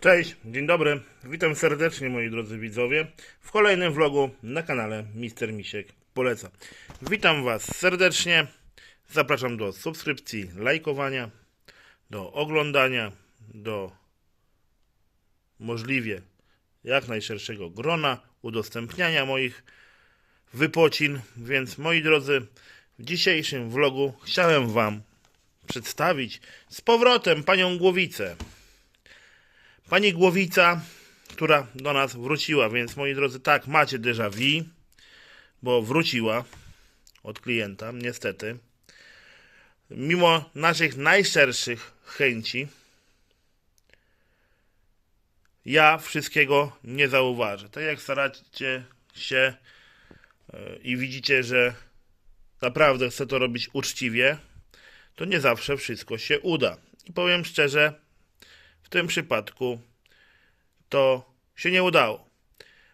Cześć, dzień dobry. Witam serdecznie moi drodzy widzowie w kolejnym vlogu na kanale Mister Misiek Poleca. Witam Was serdecznie. Zapraszam do subskrypcji, lajkowania, do oglądania, do możliwie jak najszerszego grona, udostępniania moich wypocin. Więc moi drodzy, w dzisiejszym vlogu chciałem Wam przedstawić z powrotem panią Głowicę. Pani Głowica, która do nas wróciła, więc moi drodzy, tak, macie déjà vu, bo wróciła od klienta, niestety. Mimo naszych najszerszych chęci, ja wszystkiego nie zauważę. Tak jak staracie się e, i widzicie, że naprawdę chcę to robić uczciwie, to nie zawsze wszystko się uda. I powiem szczerze, w tym przypadku to się nie udało.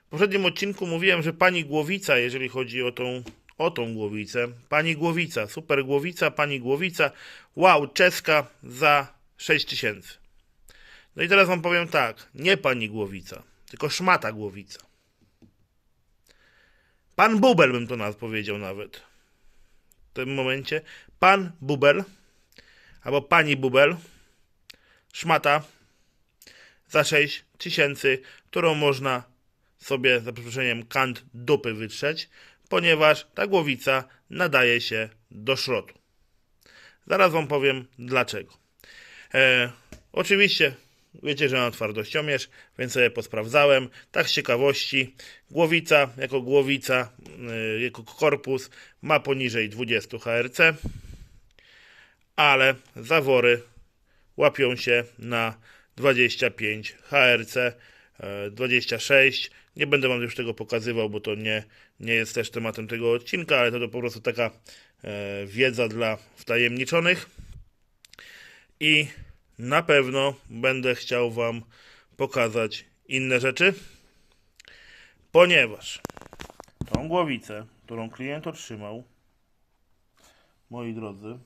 W poprzednim odcinku mówiłem, że pani Głowica, jeżeli chodzi o tą, o tą głowicę, pani Głowica, super głowica, pani Głowica, wow, czeska za 6 tysięcy. No i teraz wam powiem tak, nie pani Głowica, tylko szmata Głowica. Pan Bubel bym to nas powiedział nawet. W tym momencie pan Bubel albo pani Bubel, szmata za 6 tysięcy, którą można sobie za przeproszeniem kant dupy wytrzeć, ponieważ ta głowica nadaje się do szrotu. Zaraz wam powiem dlaczego. E, oczywiście wiecie, że mam twardościomierz, więc sobie posprawdzałem. Tak z ciekawości, głowica jako głowica, e, jako korpus ma poniżej 20 HRC, ale zawory łapią się na 25 HRC, e, 26. Nie będę wam już tego pokazywał, bo to nie, nie jest też tematem tego odcinka, ale to, to po prostu taka e, wiedza dla wtajemniczonych. I na pewno będę chciał wam pokazać inne rzeczy, ponieważ tą głowicę, którą klient otrzymał, moi drodzy,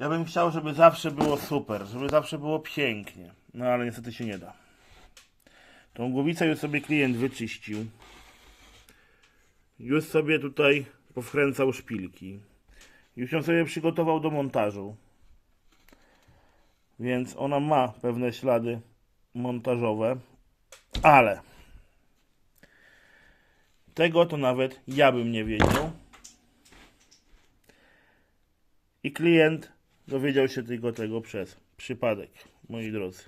ja bym chciał, żeby zawsze było super, żeby zawsze było pięknie. No ale niestety się nie da. Tą głowicę już sobie klient wyczyścił. Już sobie tutaj powkręcał szpilki. Już ją sobie przygotował do montażu. Więc ona ma pewne ślady montażowe. Ale tego to nawet ja bym nie wiedział. I klient dowiedział się tylko tego przez przypadek, moi drodzy.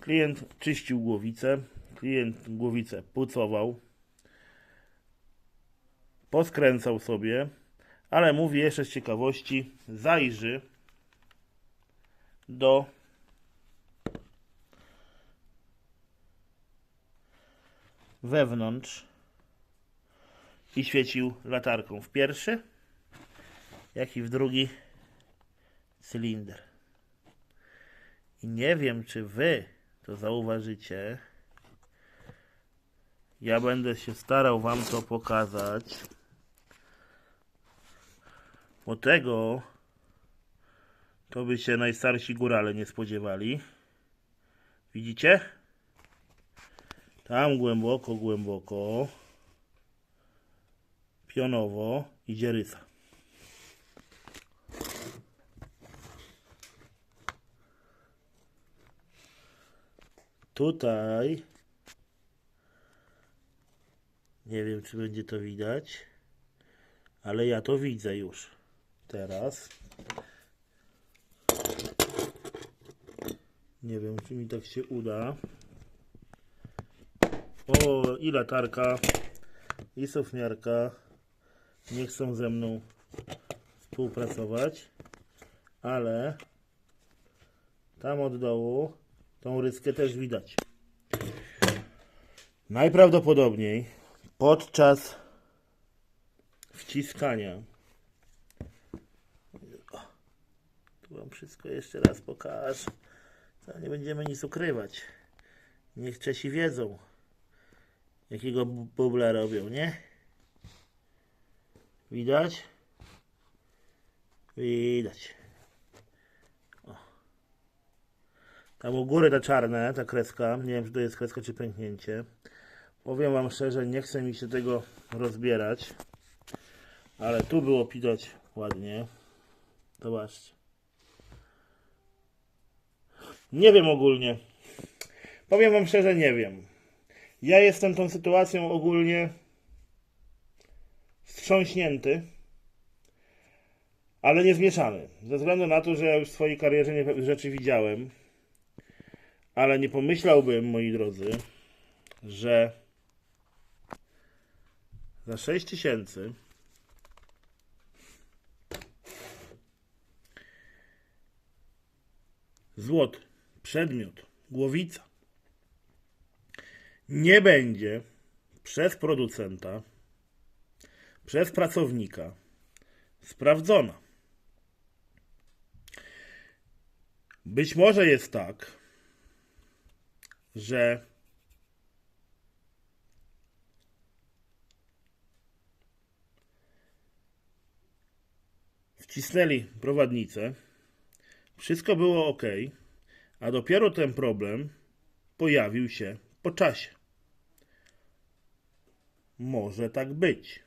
Klient czyścił głowicę, klient głowicę pucował, poskręcał sobie, ale mówi jeszcze z ciekawości, zajrzy do wewnątrz i świecił latarką w pierwszy, jak i w drugi cylinder. I nie wiem, czy wy to zauważycie. Ja będę się starał wam to pokazać. Bo tego to by się najstarsi górale nie spodziewali. Widzicie? Tam głęboko, głęboko. Pionowo idzie rysa. Tutaj nie wiem, czy będzie to widać, ale ja to widzę już teraz. Nie wiem, czy mi tak się uda. O, i latarka, i sofmiarka nie chcą ze mną współpracować, ale tam od dołu tą ryskę też widać. Najprawdopodobniej podczas wciskania tu wam wszystko jeszcze raz pokażę. Nie będziemy nic ukrywać. Niech Czesi wiedzą, jakiego bu- bubla robią, nie? Widać? Widać. Tam u góry te czarne, ta kreska, nie wiem czy to jest kreska czy pęknięcie. Powiem wam szczerze, nie chce mi się tego rozbierać. Ale tu było widać ładnie. Zobaczcie. Nie wiem ogólnie. Powiem wam szczerze, nie wiem. Ja jestem tą sytuacją ogólnie wstrząśnięty, ale nie zmieszany. Ze względu na to, że ja już w swojej karierze nie rzeczy widziałem, ale nie pomyślałbym, moi drodzy, że za 6 tysięcy złot, przedmiot, głowica nie będzie przez producenta, przez pracownika sprawdzona. Być może jest tak, że wcisnęli prowadnicę, wszystko było ok, a dopiero ten problem pojawił się po czasie. Może tak być,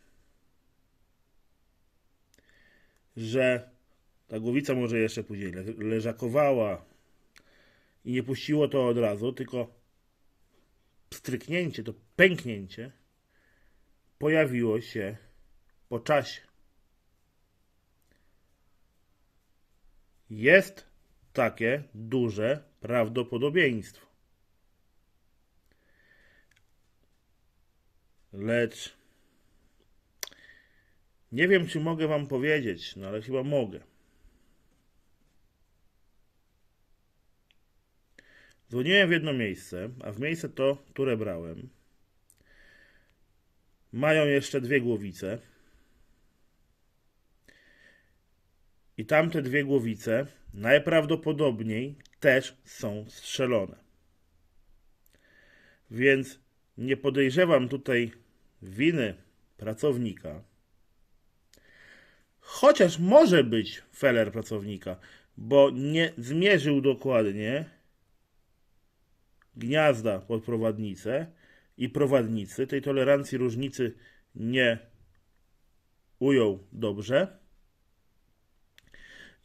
że ta głowica może jeszcze później le- leżakowała i nie puściło to od razu, tylko stryknięcie, to pęknięcie pojawiło się po czasie. Jest takie duże prawdopodobieństwo. Lecz nie wiem, czy mogę Wam powiedzieć, no ale chyba mogę. Dzwoniłem w jedno miejsce, a w miejsce to, które brałem, mają jeszcze dwie głowice. I tamte dwie głowice najprawdopodobniej też są strzelone. Więc nie podejrzewam tutaj winy pracownika. Chociaż może być feller pracownika, bo nie zmierzył dokładnie gniazda pod prowadnicę i prowadnicy tej tolerancji różnicy nie ujął dobrze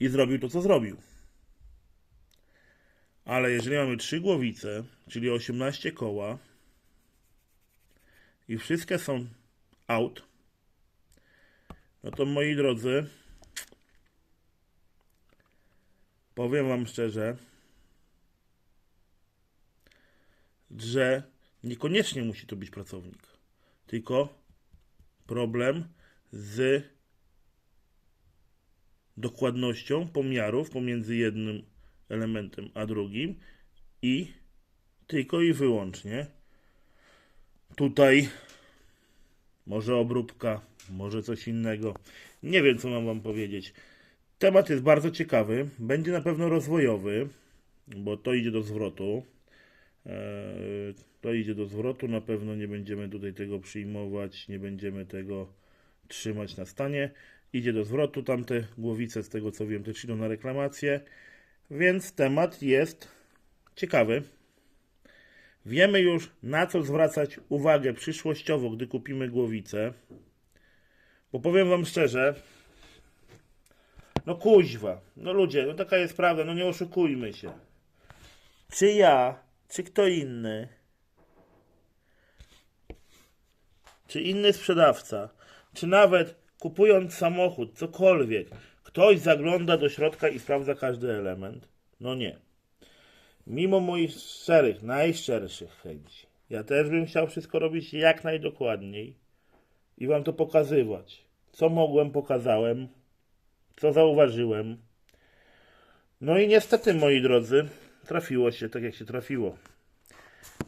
i zrobił to, co zrobił. Ale jeżeli mamy trzy głowice, czyli 18 koła i wszystkie są out, no to moi drodzy, powiem Wam szczerze, że niekoniecznie musi to być pracownik, tylko problem z dokładnością pomiarów pomiędzy jednym elementem a drugim i tylko i wyłącznie tutaj może obróbka, może coś innego. Nie wiem, co mam Wam powiedzieć. Temat jest bardzo ciekawy, będzie na pewno rozwojowy, bo to idzie do zwrotu. Eee, To idzie do zwrotu, na pewno nie będziemy tutaj tego przyjmować, nie będziemy tego trzymać na stanie. Idzie do zwrotu, tamte głowice, z tego co wiem, też idą na reklamację, więc temat jest ciekawy. Wiemy już, na co zwracać uwagę przyszłościowo, gdy kupimy głowicę. Bo powiem Wam szczerze, no kuźwa, no ludzie, no taka jest prawda, no nie oszukujmy się. Czy ja, czy kto inny, czy inny sprzedawca, czy nawet kupując samochód, cokolwiek, ktoś zagląda do środka i sprawdza każdy element? No nie. Mimo moich szczerych, najszczerszych chęci, ja też bym chciał wszystko robić jak najdokładniej i Wam to pokazywać. Co mogłem, pokazałem, co zauważyłem. No i niestety, moi drodzy, trafiło się tak, jak się trafiło.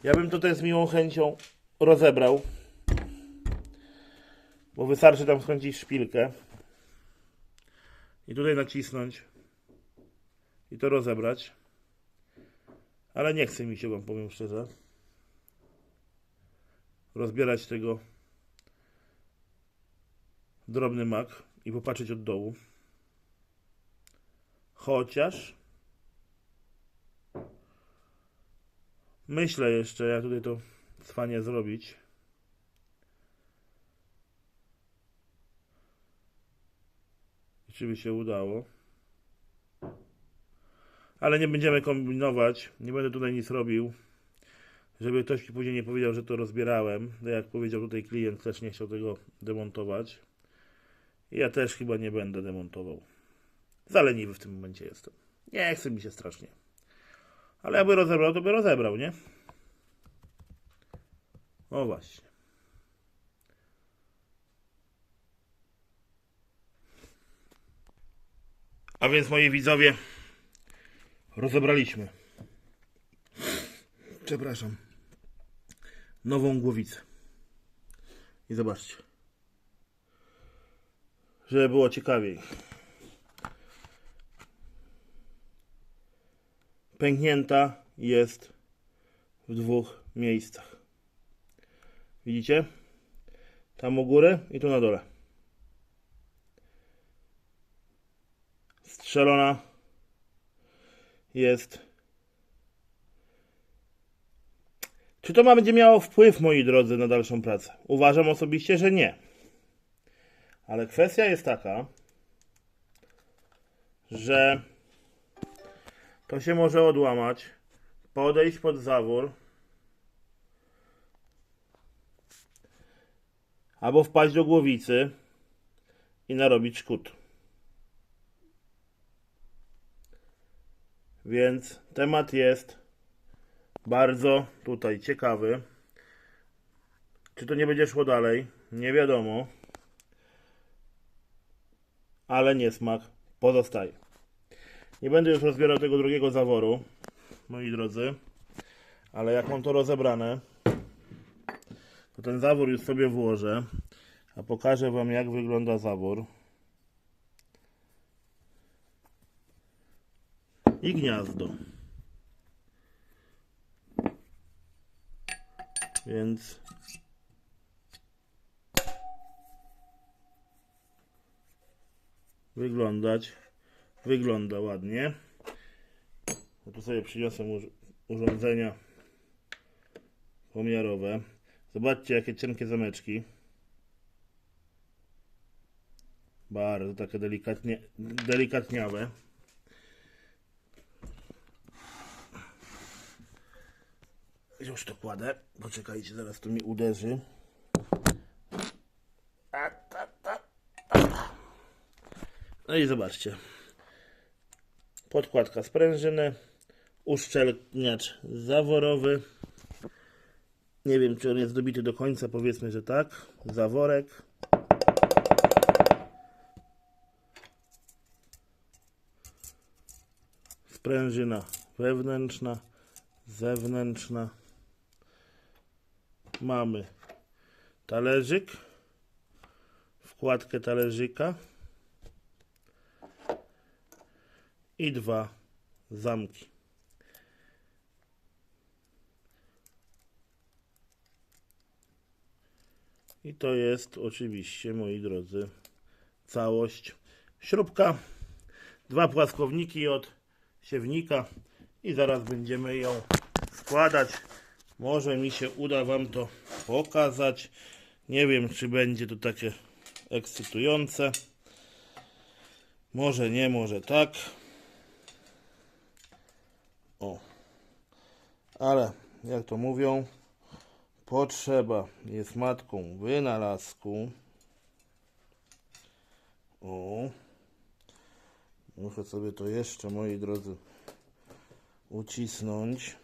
Ja bym też z miłą chęcią rozebrał, bo wystarczy tam skręcić szpilkę i tutaj nacisnąć i to rozebrać. Ale nie chce mi się, wam powiem szczerze, rozbierać tego drobny mak i popatrzeć od dołu. Chociaż Myślę jeszcze, jak tutaj to cwanie zrobić. I Czy by się udało. Ale nie będziemy kombinować. Nie będę tutaj nic robił. Żeby ktoś mi później nie powiedział, że to rozbierałem. No Jak powiedział tutaj klient, też nie chciał tego demontować. I Ja też chyba nie będę demontował. Zaleniwy w tym momencie jestem. Nie chce mi się strasznie. Ale jakby rozebrał, to by rozebrał, nie? O właśnie. A więc moi widzowie, rozebraliśmy. Przepraszam. Nową głowicę. I zobaczcie. Żeby było ciekawiej. Pęknięta jest w dwóch miejscach. Widzicie? Tam u góry i tu na dole. Strzelona jest. Czy to ma będzie miało wpływ, moi drodzy, na dalszą pracę? Uważam osobiście, że nie. Ale kwestia jest taka, że to się może odłamać, podejść pod zawór, albo wpaść do głowicy i narobić szkód. Więc temat jest bardzo tutaj ciekawy. Czy to nie będzie szło dalej? Nie wiadomo. Ale niesmak pozostaje. Nie będę już rozbierał tego drugiego zaworu, moi drodzy. Ale jak mam to rozebrane, to ten zawór już sobie włożę, a pokażę Wam jak wygląda zawór. I gniazdo. Więc wyglądać wygląda ładnie. Ja tu sobie przyniosłem ur- urządzenia pomiarowe. Zobaczcie, jakie cienkie zameczki. Bardzo takie delikatnie, delikatniawe. Już to kładę. Poczekajcie, zaraz to mi uderzy. No i zobaczcie. Podkładka sprężyny. Uszczelniacz zaworowy. Nie wiem, czy on jest dobity do końca, powiedzmy, że tak. Zaworek. Sprężyna wewnętrzna, zewnętrzna. Mamy talerzyk, wkładkę talerzyka i dwa zamki. I to jest oczywiście, moi drodzy, całość. Śrubka, dwa płaskowniki od siewnika i zaraz będziemy ją składać. Może mi się uda Wam to pokazać. Nie wiem, czy będzie to takie ekscytujące. Może nie, może tak. O. Ale jak to mówią, potrzeba jest matką wynalazku. O. Muszę sobie to jeszcze, moi drodzy, ucisnąć,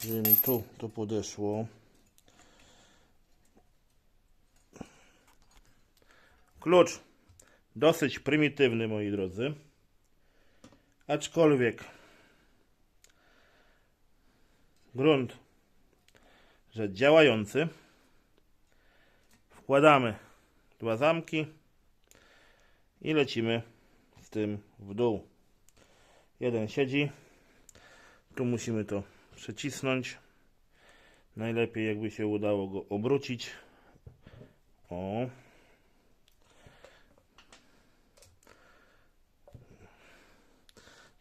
żeby mi tu to podeszło. Klucz dosyć prymitywny, moi drodzy, aczkolwiek grunt, że działający. Wkładamy dwa zamki i lecimy z tym w dół. Jeden siedzi. Tu musimy to przecisnąć. Najlepiej jakby się udało go obrócić. O.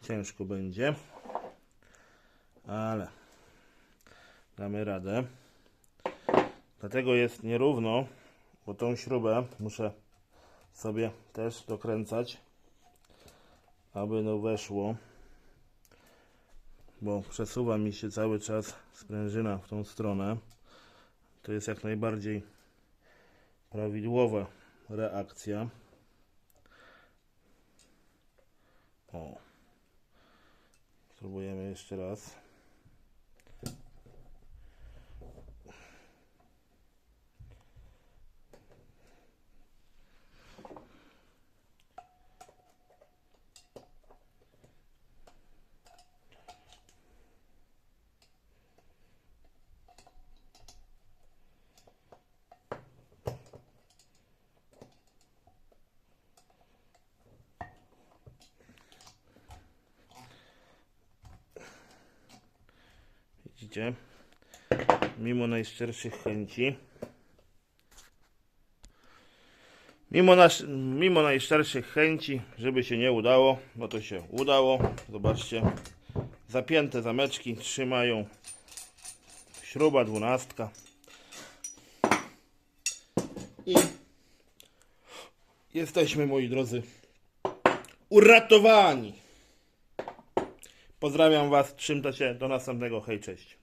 Ciężko będzie. Ale damy radę. Dlatego jest nierówno, bo tą śrubę muszę sobie też dokręcać, aby no weszło, bo przesuwa mi się cały czas sprężyna w tą stronę. To jest jak najbardziej prawidłowa reakcja. O. Spróbujemy jeszcze raz. Widzicie? Mimo najszczerszych chęci. Mimo, nasz, mimo najszczerszych chęci, żeby się nie udało, no to się udało. Zobaczcie, zapięte zameczki trzymają. Śruba dwunastka. I jesteśmy, moi drodzy, uratowani. Pozdrawiam Was, trzymajcie się, do następnego, hej, cześć.